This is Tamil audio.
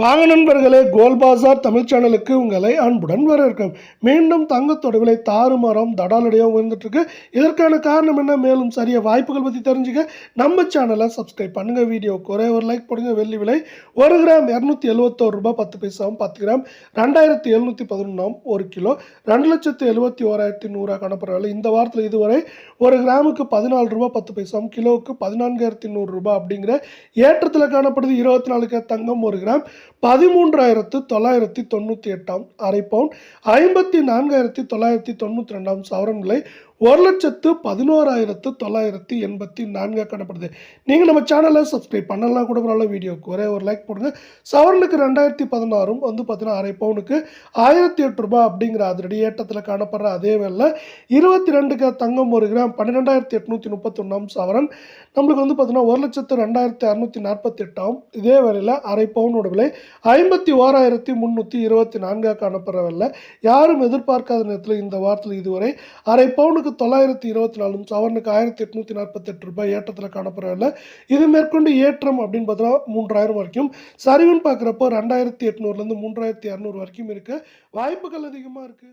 வாங்க நண்பர்களே கோல் பாசார் தமிழ் சேனலுக்கு உங்களை அன்புடன் வரவேற்கும் மீண்டும் தங்கத்தோட விலை தாறுமாறம் தடாலடியாக உயர்ந்துட்டுருக்கு. இதற்கான காரணம் என்ன? மேலும் சரிய வாய்ப்புகள் பற்றி தெரிஞ்சுக்க நம்ம சேனலை சப்ஸ்கிரைப் பண்ணுங்கள் வீடியோ குறை ஒரு லைக் போடுங்க. வெள்ளி விலை ஒரு கிராம் இரநூத்தி எழுபத்தோரு ரூபாய் பத்து பைசாவும் பத்து கிராம் ரெண்டாயிரத்தி எழுநூற்றி பதினொன்றாம் ஒரு கிலோ ரெண்டு லட்சத்து எழுபத்தி ஓராயிரத்தி நூறாக காணப்படுற விலை இந்த வாரத்தில் இதுவரை ஒரு கிராமுக்கு பதினாலு ரூபாய் பத்து பைசாவும் கிலோவுக்கு பதினான்காயிரத்தி நூறு ரூபாய் அப்படிங்கிற ஏற்றத்தில் காணப்படுது. இருபத்தி நாலு தங்கம் ஒரு கிராம் பதிமூன்றாயிரத்து தொள்ளாயிரத்தி தொண்ணூற்றி எட்டாம் அரை பவுன் ஐம்பத்தி நான்காயிரத்தி தொள்ளாயிரத்தி தொண்ணூற்றி ரெண்டாம் சவரன் விலை ஒரு லட்சத்து பதினோராயிரத்து தொள்ளாயிரத்தி எண்பத்தி நான்காக காணப்படுது. நீங்கள் நம்ம சேனலை சப்ஸ்கிரைப் பண்ணலாம் கூட பரவாயில்ல வீடியோக்கு ஒரே ஒரு லைக் போடுங்க. சவரனுக்கு ரெண்டாயிரத்தி பதினாறும் வந்து பார்த்தீங்கன்னா அரை பவுனுக்கு ஆயிரத்தி எட்டு ரூபாய் அப்படிங்கிற அதிரடி ஏற்றத்தில் காணப்படுற அதே வேலை இருபத்தி ரெண்டுக்கு தங்கம் ஒரு கிராம் பன்னிரெண்டாயிரத்தி எட்நூற்றி முப்பத்தொன்னாம் சவரன். நம்மளுக்கு வந்து பார்த்தீங்கன்னா ஒரு லட்சத்து ரெண்டாயிரத்தி அறுநூற்றி நாற்பத்தி எட்டாம் இதே வேலையில் அரை பவுனோட விலை ஐம்பத்தி ஓராயிரத்தி முந்நூற்றி இருபத்தி நான்காக காணப்படுற வேலை யாரும் எதிர்பார்க்காத நேரத்தில் இந்த வாரத்தில் இதுவரை அரை பவுனுக்கு தொள்ளாயிரத்தி இருபத்தி நாலும் சவரனுக்கு ஆயிரத்தி எட்நூற்றி நாற்பத்தெட்டு ரூபாய் ஏற்றத்தில் காணப்படவில்லை இது மேற்கொண்டு ஏற்றம் அப்படின்னு பார்த்தோன்னா மூன்றாயிரம் வரைக்கும். சரிவுன்னு பார்க்குறப்போ ரெண்டாயிரத்தி எட்நூறுலேருந்து மூன்றாயிரத்தி இரநூறு வரைக்கும் இருக்குது வாய்ப்புகள் அதிகமாக இருக்குது